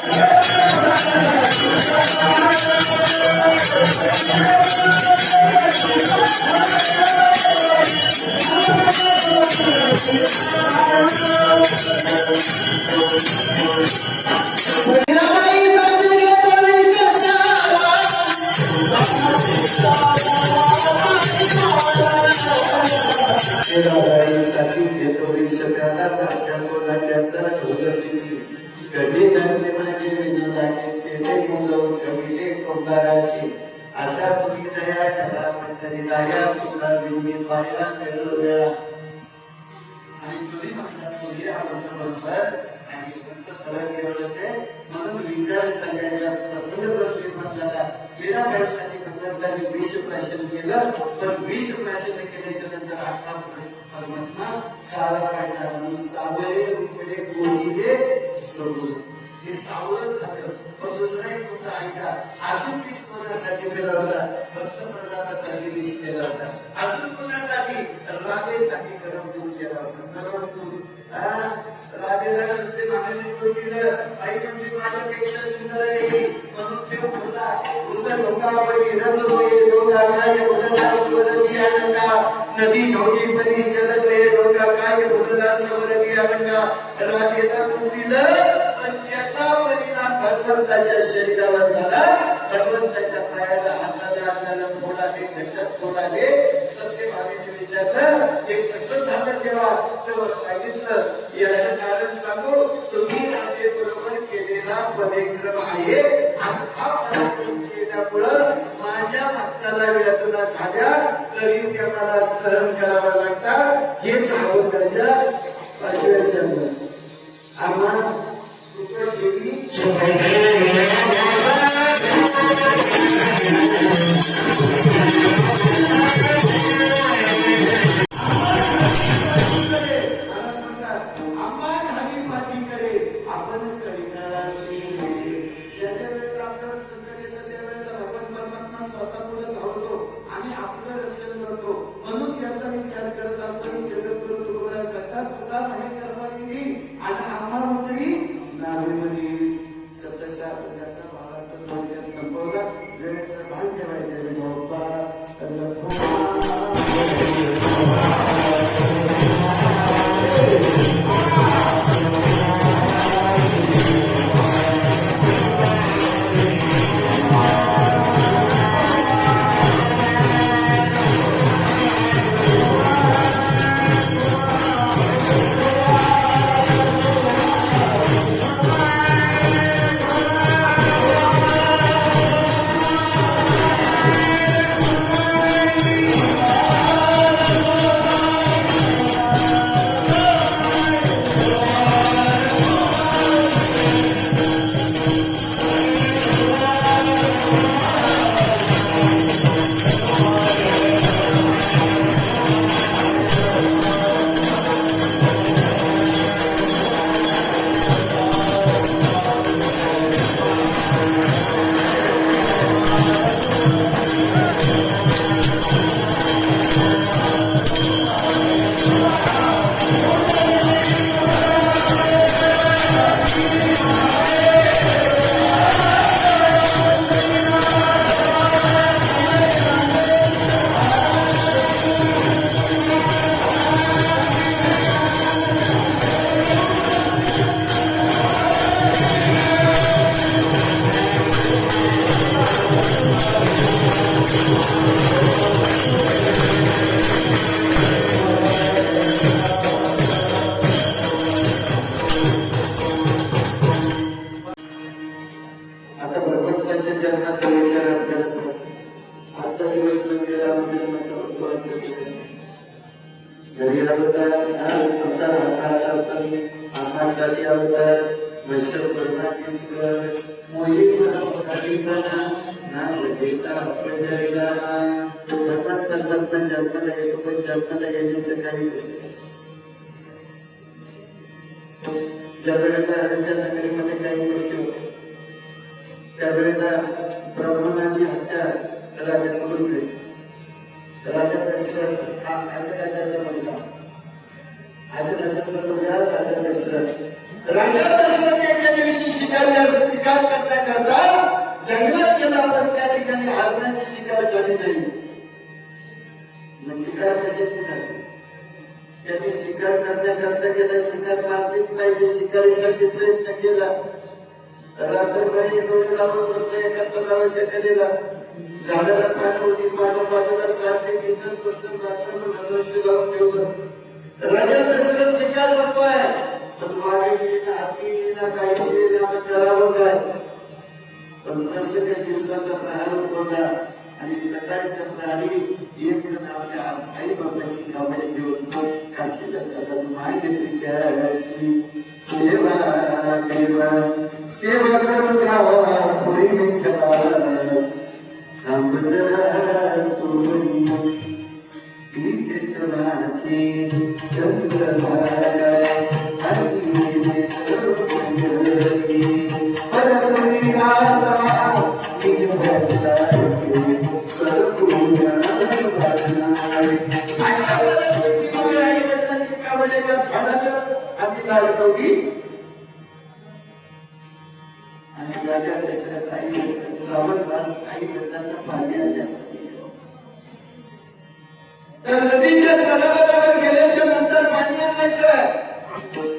Thank you. दया पाहिला वेळा आणि तुम्ही म्हणता आणि फक्त फरक एवढंच म्हणून विचार सांगायचा प्रसंग जर निर्माण झाला मीराबाईसाठी भगवंतांनी विष प्राशन केलं तर विष प्राशन केल्याच्यानंतर आता परमात्मा शाळा पाहिजे म्हणून सावळे रुपये सोडून. हे सावळच खातं मग दुसरा एक मुद्दा ऐका. अजून वीस कोणासाठी केला होता फक्त प्रल्हादासाठी वीस केला होता. अजून कोणासाठी राधेसाठी गरम दूध केला होता गरम दूध हा? राधेला सत्यभामेने दूध दिलं? आई म्हणजे माझ्यापेक्षा सुंदर आहे म्हणून ते बोलला उसा डोंगा पडी रस होई डोंगा काय बोलला आनंदा. नदी ढोगी परी जलद रे डोंगा काय बोलला सवरली आनंदा. राधेला दूध दिलं? भगवंताच्या शरीरावर झाला. भगवंताच्या पायाला हाताला अंगाला फोड आले घशात फोड आले सत्य सत्यभामेने विचारलं. हे कसं झालं तेव्हा? तेव्हा सांगितलं याचं कारण सांगू तुम्ही राजे बरोबर केलेला परिक्रम आहे. आणि हा पराक्रम केल्यामुळं माझ्या भक्ताला वेदना झाल्या तरी त्या मला सहन करावा लागतात हेच भगवंताच्या पाचव्या चरण आम्हाला Sobre घरी अवतार अवतार हाताळत असताना आकाशाची अवतार वैश्व परमात्मेश्वर मोहित येतो पण येण्याचं काही ज्या वेळेला नगरीमध्ये काही गोष्टी होत्या त्यावेळेला ब्राह्मणाची हत्या राजाचा मुलगा राजा दिवशी शिकार शिकार करण्याकरता जंगलात गेला पण त्या ठिकाणी हरणाची शिकार झाली नाही. मग शिकार कशाची झाली त्याने शिकार करण्याकरता गेला शिकार मारलीच पाहिजे शिकारीसाठी प्रयत्न केला. रात्रभरी डोळे लावून बसला एका तलावाच्या कडेला. झाडाला पानं होती पानं बाजूला साधले तिथंच बसून रात्रभर मनुष्य लावून ठेवलं. राजा दशरथ शिकार बघतोय पण मागे हाती येईना काही येईना आता करावं काय पण दिवसाचा आणि सकाळच्या एक जण आपल्या आई बाबाची कामे घेऊन काशीला मागे सेवा देवा सेवा करू द्यावा पुरी थांब जरा तुम्ही आणि तर नदीच्या सरोवरावर गेल्याच्यानंतर पाणी आणायचं.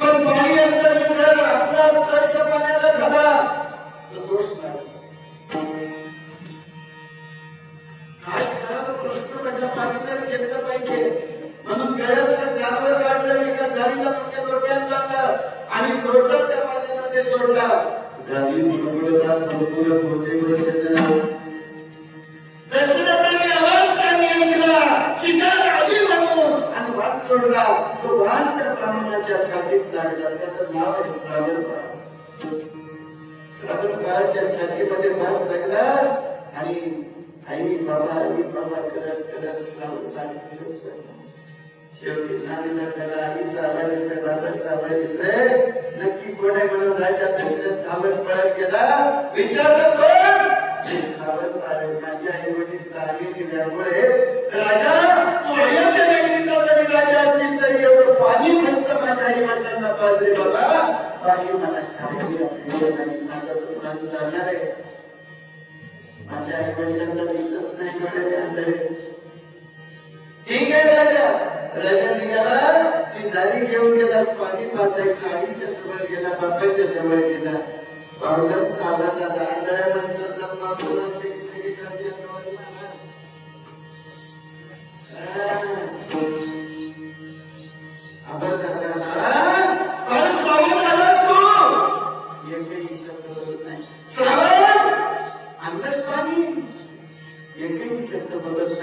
पण पाणी आणताना जर आपला स्पर्श पाण्याला झाला तर दोष नाही. काय करावं पाणी तर घेतलं पाहिजे. म्हणून गळ्यातलं जानवर काढलं एका झाडीला म्हणजे आणि लोटा त्या पाण्यामध्ये सोडला. झाडी मुरगुळला होते ऐकला शिकार म्हणून. आणि वाद सोडला. तो वाद त्या ब्राह्मणाच्या छातीत लागला त्याचं नाव आहे श्रावण बाळ. श्रावण बाळाच्या छातीमध्ये वाद लागला आणि आई बाबा आई बाबा करत करत श्रावण बाळ तिथंच पडला. शेवटी नानीला त्याला आईचा आवाज येतोय बाबाचा आवाज येतोय. नक्की कोण आहे म्हणून राजा दशरथ धावत पळत गेला विचारलं कोण? ते श्रावण बाळ आहे. माझे आई वडील तारगे दिल्यामुळे राजा तू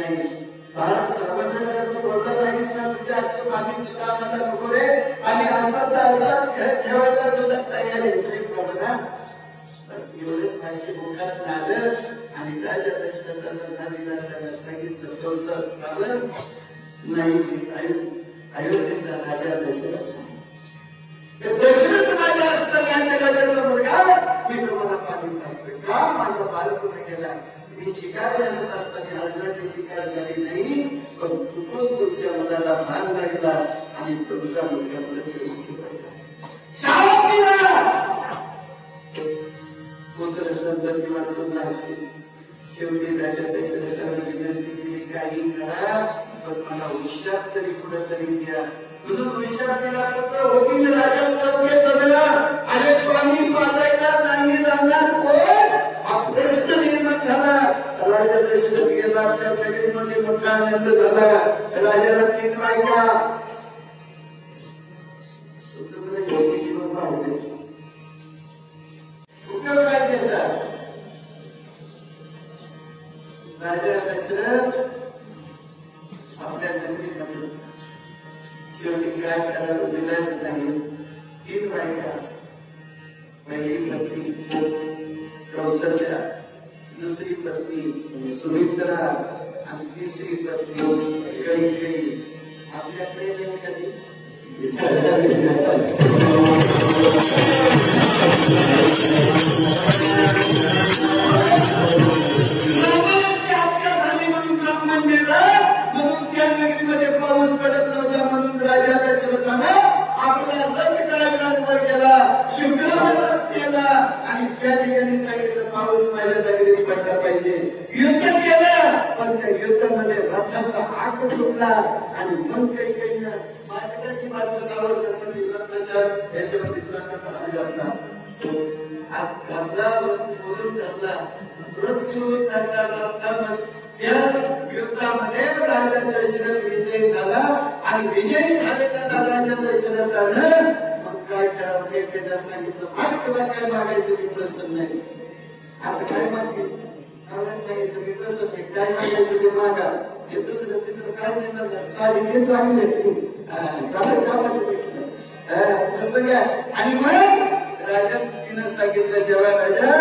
नाही. बाळा सर्वांना जर तू बोलला नाहीस ना तुझ्या आजचं पाणी सुद्धा आम्हाला नको रे. आणि असाच असा ठेवायला सुद्धा तयार आहे. प्लीज बाबा ना बस एवढंच माहिती मुखात आलं आणि राजा दशरथाचा नवीन सांगितलं. तुमचा श्रावण नाही. मुलाला भान लागला आणि तुमचा मुलगा मृत्यू पडला. शाळा पिला! असेल. शेवटी राजा दशरथाला विनंती केली काही करा पण मला हुशार तरी कुठं तरी द्या. म्हणून हुशार केला पुत्र होतील राजा. चौघे जण. अरे पाणी पाजायला नाही राहणार कोण? हा प्रश्न राजा दशरथ गेला त्या नगरीमध्ये मोठा आनंद झाला. राजाला तीन बायका. उपयोग काय त्याचा? राजा दशरथ हात मृत्यू युद्धामध्ये राजा विजयी झाला आणि विजयी झालेल्या राजा दशरथ आलं मग काय करावं सांगितलं तुला काय मागायचं प्रसन्न नाही आता काय मागते सांगितलं मी प्रसन्न काय मागायचं ते मागा हे दुसरं तिसरं काय देणार नाही. साडी हे चांगले झालं कामाचं भेटलं असं आणि मग राजा तिनं सांगितलं जेव्हा राजा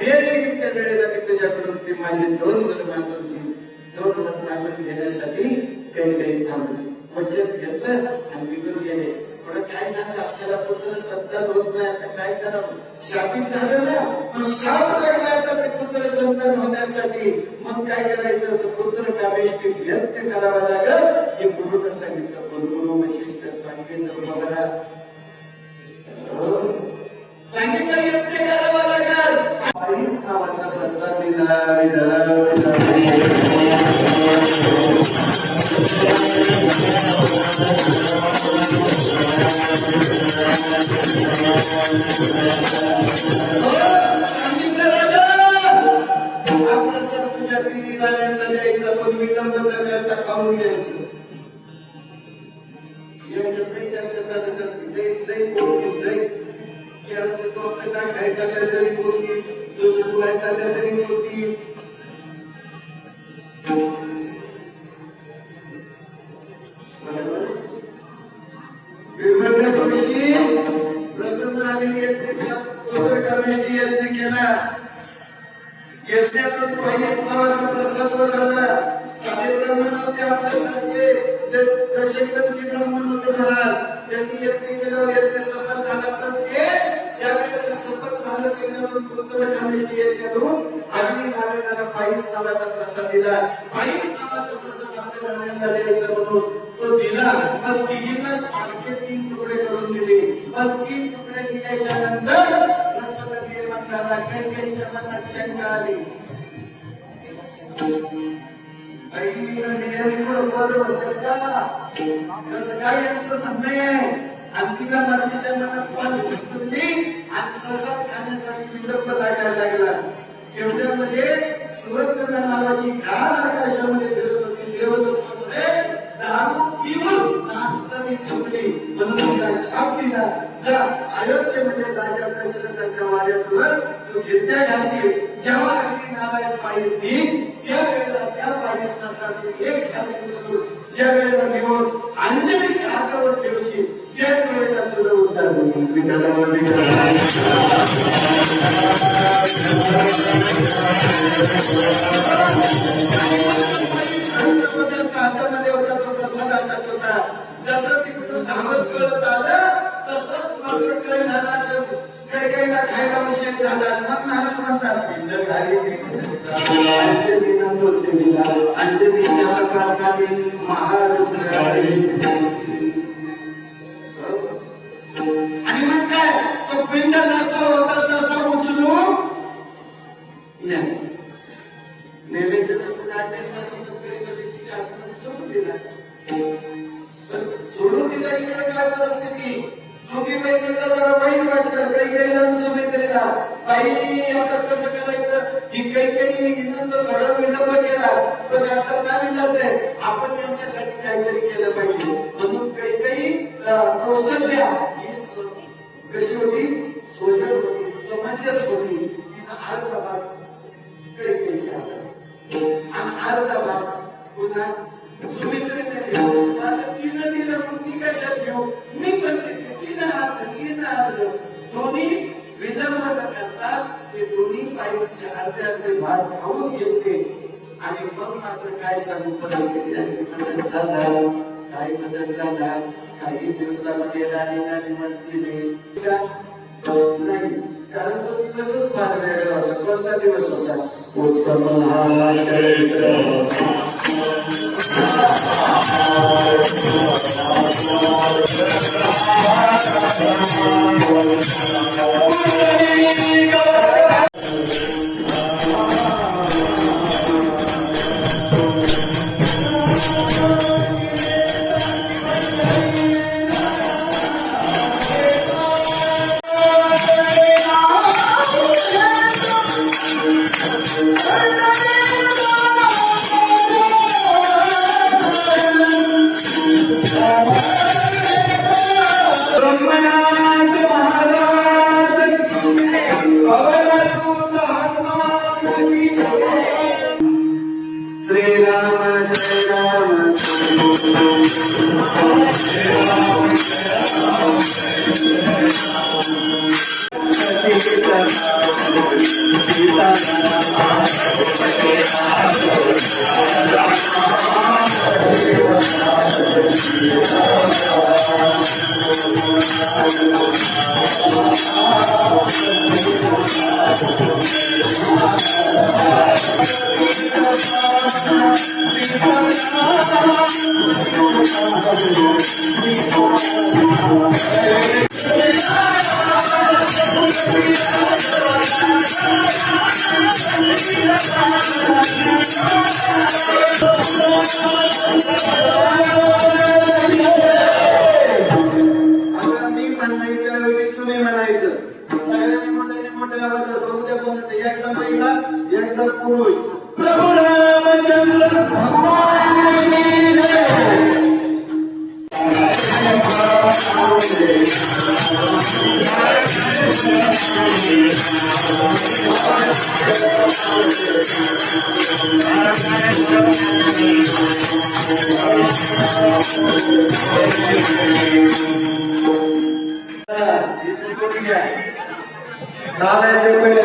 वेळ येईल त्या वेळेला मी तुझ्याकडून ते माझे दोन वर मागून घेईन दोन वर मागून घेण्यासाठी काही काही थांबले. वचन घेतलं आणि निघून गेले. पुढे काय झालं? आपल्याला पुत्र संतान होत नाही. आता काय करावं? शापित झालं ना? पण शाप लागला आता ते पुत्र संतान होण्यासाठी. मग काय करायचं? तर पुत्र कामेष्टी यत्न करावा लागल. हे गुरुनं सांगितलं. गुरु वशिष्ठ सांगितलं बघा सांगितलं यज्ञ करावा लागेल. आईच नावाचा प्रसाद दिला तोरण काय तरी बोलतील दूध धुवायचा काय तरी बोलतील पायीस नावाचा आपल्या म्हणून तो दिला. मग तिघींना सारखे तीन तुकडे करून दिले. मग तीन तुकडे दिल्याच्या नंतर प्रसन्न निर्माण झाला मनात शंका आली कसं काय यांचं म्हणणं आहे? आणि तिला मनाच्या मनात पाणी सुटली आणि प्रसाद खाण्यासाठी विलंब लागायला लागला. एवढ्यामध्ये सुरक्षणा नावाची घाण आकाशामध्ये फिरत होती देवदत्तामध्ये दारू पिऊन नाचताना चुकली म्हणून तिला शाप दिला जा अयोध्येमध्ये राजा दशरथाच्या वाड्यावर तू विद्या घासी जेव्हा अगदी नारायण पायीस देईन त्या वेळेला त्या पायीस नंतर एक घास ज्या वेळेला निवड अंजलीच्या हातावर ठेवशील त्याच वेळेला तुझं उद्धार होईल. विठाला विठाला पदार्थ तो प्रसाद हातात होता. जसं तिकडून धावत कळत आलं तसंच मात्र काय झालं असं काही काहीला खायला उशीर झाला. मग महाराज म्हणतात पिंड घाली अंजलीनं अंजलीच्या प्रसादी महारुद्र कशी होती सोजन होती समंजस होती तिचा अर्धा भाग इकडे पैसे आले आणि अर्धा भाग पुन्हा सुमित्रेने दिला. आता तिनं दिलं मग ती कशात घेऊ? मी पण देते तिनं अर्ध तिनं अर्ध. दोन्ही विलंब न करता ते दोन्ही फाईलचे अर्धे अर्धे भाग खाऊन घेते आणि मग मात्र काय सांगू? परिस्थिती असे काही बदल झाला काही दिवसामध्ये राणीला निमंत्रण दिले का? नाही कारण तो दिवसच फार वेगळा होता कोणता दिवस होता उत्तम नाण्याचे पहिले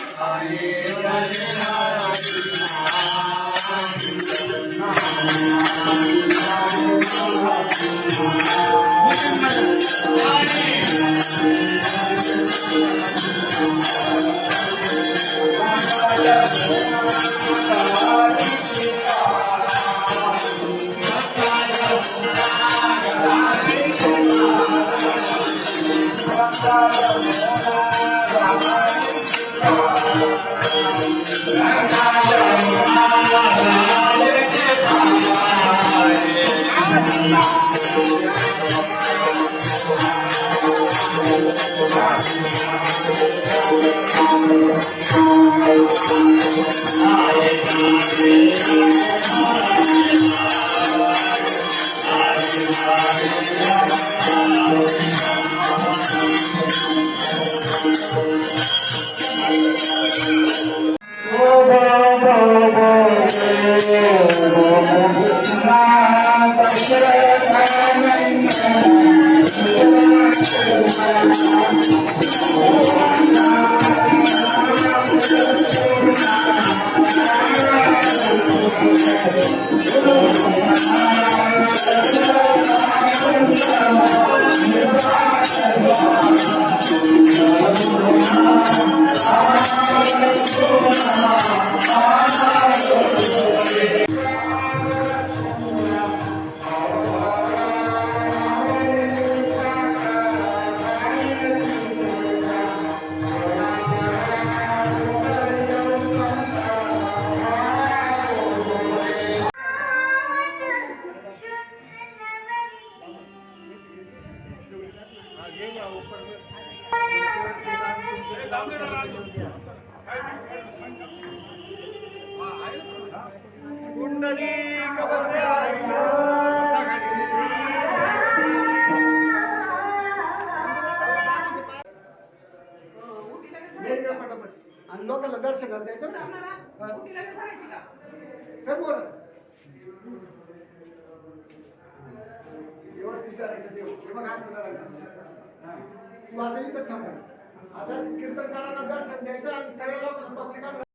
Thank you. द्यावा आणि लोकांना दर्शन द्यायचं ना सर बोल व्यवस्थित करायचं. देव तू आता इथं थांब. आता कीर्तनकारांना दर्शन द्यायचं आणि सगळ्या लोकांना पब्लिकांना